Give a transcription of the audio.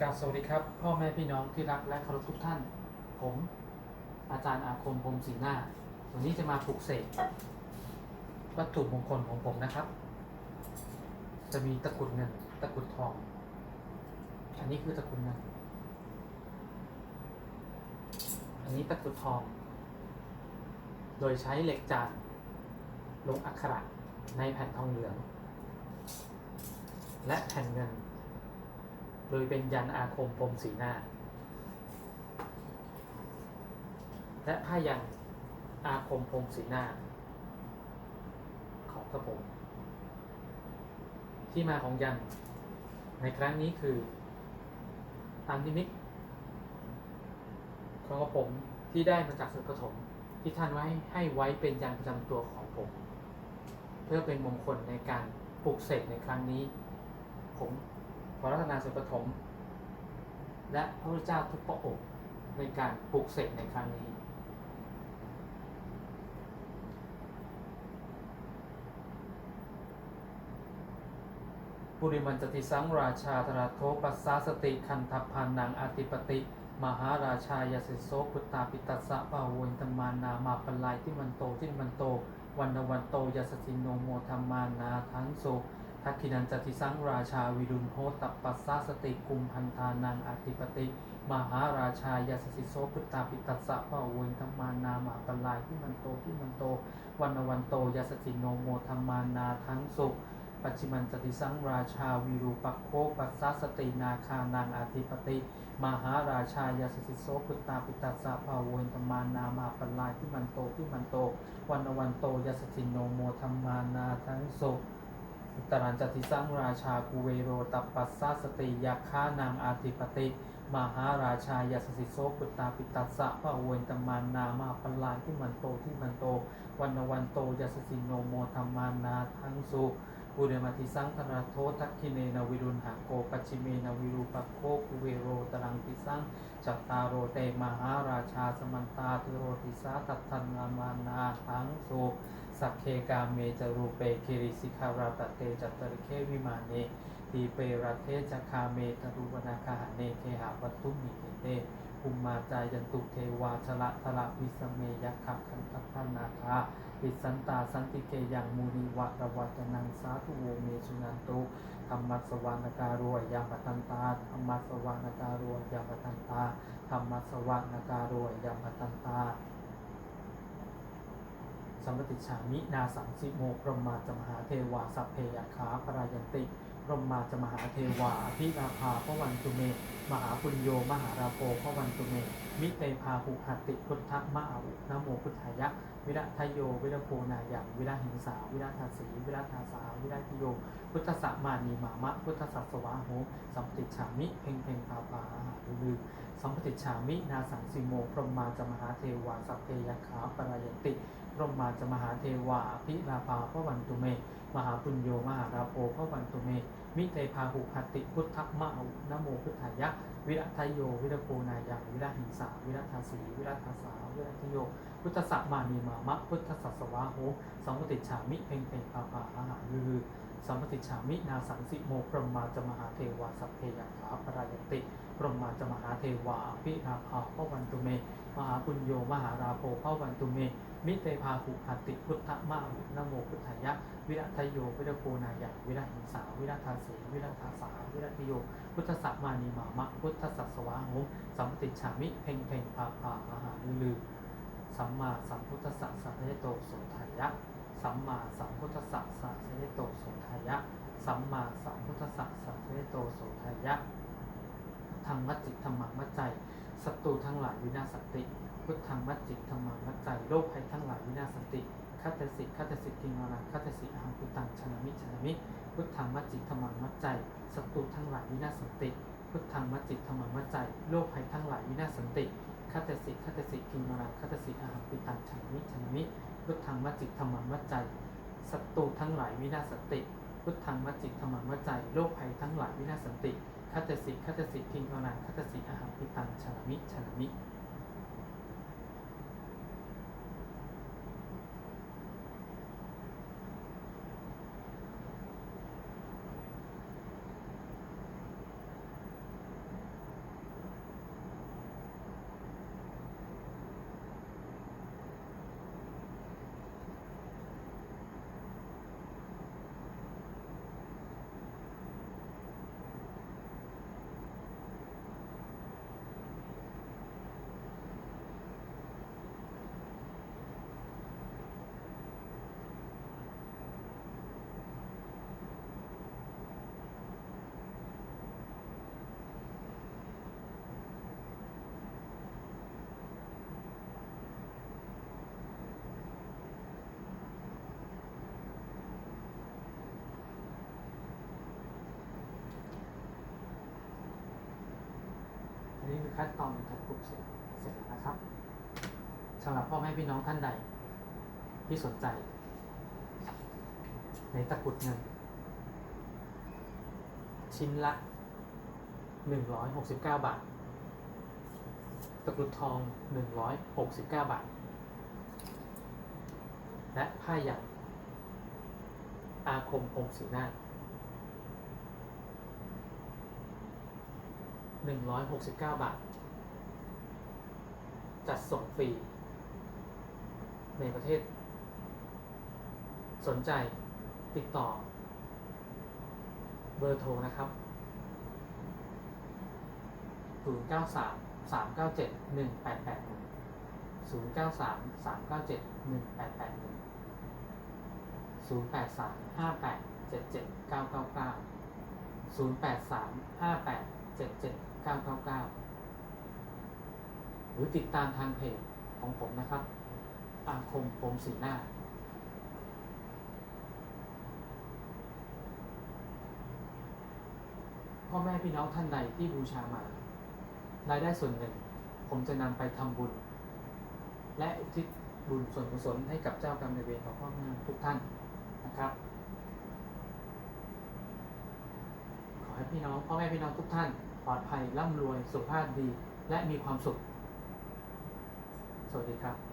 กราบสวัสดีครับ พ่อแม่พี่น้องที่รักและเคารพทุกท่าน ผม อาจารย์อาคมพรมศรีหน้าวันนี้จะมาปลุกเสกวัตถุมงคลของผมนะครับ จะมีตะกรุดเงิน ตะกรุดทอง อันนี้คือตะกรุดเงิน อันนี้ตะกรุดทอง โดยใช้เหล็กจานลงอักขระในแผ่นทองเหลือง และแผ่นเงิน โดยเป็นยันอาคมพรมสีหน้า และผ้ายันอาคมพรมสีหน้า ของกระผมที่มาของยันในครั้งนี้คือตามนิมิตของกระผมที่ได้มาจากสุปฐมที่ท่านไว้ให้ไว้เป็นยันประจำตัวของผม เพื่อเป็นมงคลในการปลุกเสกในครั้งนี้ ผม ขอรัตนาสุปฐมและพระพุทธเจ้าทุกพระองค์ในการปลุกเสกในครั้งนี้ ปุริมันจติสังราชาธราโทปัสสาสติคันทัพพานังอาติปติ มหาราชายาสิโสพุตตาปิตัสสะปะโวนตมานามาปลายที่มันโตที่มันโต วันนวันโตยาสสินโนโมธรรมานาทั้งโส ทักขินันจติสังราชาวิรุณโหตัปปัสสาสติกุมพันธานังอธิปติ มหาราชายาสสิโสพุตตาปิตัสสะปะโวนธรรมานามาปลายที่มันโตที่มันโต วันวันโตยาสสินโนโมธรรมานาทั้งโสปัจฉิมันจติสังราชาวีรูปักโคปัสสาสตินาคานังอาธิปติ มหาราชายาสสิโสพุตตาปิตัสสะภาโวนตมานามาปลายที่มันโตที่มันโต วันวันโตยาสสินโนโมธรรมานาทั้งโส อุตรันจติสังราชากูเวโรตัปปัสสะสติยาคานางอาติปติ มหาราชายาสสิโสปุตตาปิตัสสะภาเวนตมานามาปัลายที่มันโตที่มันโต วันวันโตยาสสิโนโมธรรมานาทั้งสุ ปุเรมาติสังธนาโททักขิเนนวิรุณหะโกปชิเมนวิรูปโคกุเวโรตรังติสังจัตตารโรเตมหาราชาสมันตาตุโรติสาตัตถันนามานาทังโสสักเคกาเมจรูเปคิริสิขาราตเตจัตตริเควิมาเนทีเปรเทจคาเมตรุวนาคาหเนเคหาวัตุมิเกเต ภูมิมาจายันตุเทวาชละทละวิสเมยักขะคันทัพพนาคาปิสันตาสันติเกยังมูนิวะระวัตนังสาธุโวเมสุนันตุธรรมัสสวานการวยยามปตันตาธรรมัสสวานการวยยามปตันตาธรรมัสสวานการวยยามปตันตาสัมปติฉามินาสังสิโมพรหมาจมหาเทวาสัพเพยขาปรายันติพรหมาจมหาเทวาอภิราภาพระวันตุเม มหาปุญโยมหาราโปพระวันตุเม มิเตพาหุหัติพุทธมะอาวุนโมพุทธายะ วิรัทโย วิระโพนายังวิรัหิงสา วิรัทาสีวิรัทาสา วิรัตโย พุทธสัมมานีมามะ พุทธสัสวาโหสัมปติฉามิ เพ่งเพ่งปาปาหาลือสัมปติฉามิ นาสังสิโม พรหมาจมหาเทวาสัพเพยขาปรายติพรหมาจมหาเทวาอภิราภาพระวันตุเม มหาปุญโย มหาราโปพระวันตุเม มิเตพาหุหัติพุทธมะอุนโมพุทธายะ วิรัทโย วิรโพนายังวิรัหิงสาวิรัทาสีวิรัทาสาวิรัตโย พุทธสัมมานีมามะพุทธสัสวาโหสัมปติฉามิเพ่งเพ่งปาปาอาหารลือสัมปติฉามินาสังสิโมพรหมาจมหาเทวาสัพเพยขาปรายติพรหมาจมหาเทวาอภิราภาพวันตุเม มหาปุญโยมหาราโภพวันตุเม มิเตพาหุหติพุทธมะอาวุนโมพุทธายะ วิรัทโย วิรโพนายังวิรัหิงสา วิรัทาสีวิรัทาสา วิรัตโย พุทธสัมมานีมามะ พุทธสัสวาโหสัมติฉามิ เพ่งเพ่งปาปาอาหารลือ สัมมาสัมพุทธสสะสัพเพโตโสทายะ สัมมาสัมพุทธสสะสัพเพโตโสทายะ สัมมาสัมพุทธสสะสัพเพโตโสทายะธรรมมัจจิตธรรมังมัจใจศัตรูทั้งหลายวินาศสันติ พุทธังมัจจิตธรรมังมัจใจโรคภัยทั้งหลายวินาศสันติคัตสิคัตตสิกิงวรังคัตสิอาหังพุตังชนะมิชนะมิ พุทธังมัจจิตธรรมังมัจใจศัตรูทั้งหลายวินาศสันติพุทธังมัจจิตธรรมังมัจใจโรคภัยทั้งหลายวินาศสันติคัตสิคัตตสิกิงวรังคัตสิอาหังปิตังชนะมิชนะมิ พุทธังมัจจิตธรรมังมัจใจศัตรูทั้งหลายวินาศสันติ พุทธังมัจจิตธรรมังมัจใจโรคภัยทั้งหลายวินาศสันติคัตสิคัตสิกิงวรังคัตสิอาหังปิตังชนะมิชนะมิ ขั้นตอนในการปลูกเสร็จเสร็จแล้วนะครับสำหรับพ่อแม่พี่น้องท่านใด ที่สนใจ ในตะกรุดเงิน ชิ้นละ 169 บาท ตะกรุดทอง 169 บาท และผ้ายันอาคมองค์สีหน้า 169 บาท จัดส่งฟรี ในประเทศ สนใจติดต่อ เบอร์โทรนะครับ 093 397 1881 093 397 1881 083 58 77 999 083 58 77 999หรือติดตามทางเพจของผมนะครับ อาคมผมสีหน้า พ่อแม่พี่น้องท่านใดที่บูชามารายได้ส่วนหนึ่ง ผมจะนำไปทำบุญ และอุทิศบุญส่วนกุศลให้กับเจ้ากรรมนายเวรของพ่อแม่ทุกท่านนะครับขอให้พี่น้องพ่อแม่พี่น้องทุกท่าน ลอดภัยร่ำรวยสุขภาพดี และมีความสุข สวัสดีครับ